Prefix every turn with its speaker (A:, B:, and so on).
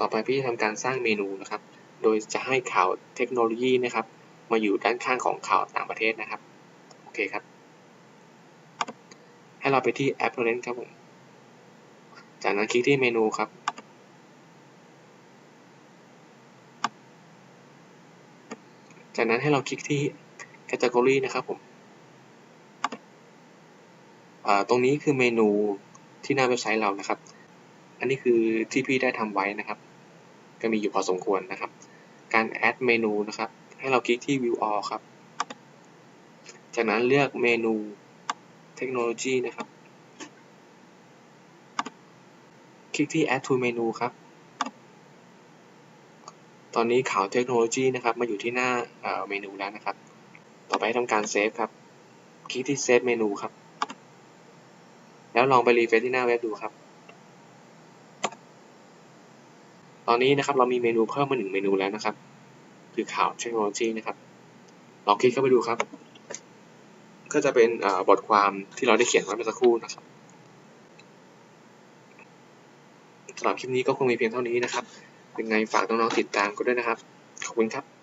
A: ต่อไปพี่จะทำการสร้างเมนูนะครับ โดยจะให้ข่าวเทคโนโลยีนะครับ มาอยู่ด้านข้างของข่าวต่างประเทศนะครับ โอเคครับ ให้เราไปที่ Apparent ครับผม จากนั้นคลิกที่เมนูครับ จากนั้นให้เราคลิกที่ Category นะครับผมอ่าตรงนี้คือเมนูที่หน้าเว็บไซต์เรานะครับ อันนี้คือที่พี่ได้ทำไว้นะครับ ก็มีอยู่พอสมควรนะครับ การ add เมนูนะครับ ให้เราคลิกที่ view all ครับ จากนั้นเลือกเมนูเทคโนโลยีนะครับ คลิกที่ add to menu ครับ ตอนนี้ข่าวเทคโนโลยีนะครับ มาอยู่ที่หน้าเมนูแล้วนะครับ ต่อไปทำการเซฟครับ คลิกที่เซฟเมนูครับ แล้วลองไปรีเฟรชที่หน้าเว็บดูครับ ตอนนี้นะครับเรามีเมนูเพิ่มมาหนึ่งเมนูแล้วนะครับ คือข่าวเทคโนโลยีนะครับลองคลิกเข้าไปดูครับ ก็จะเป็นบทความที่เราได้เขียนไว้เมื่อสักครู่นะครับสำหรับคลิปนี้ก็คงมีเพียงเท่านี้นะครับเป็นไงฝากน้องๆติดตามกันด้วยนะครับ ขอบคุณครับ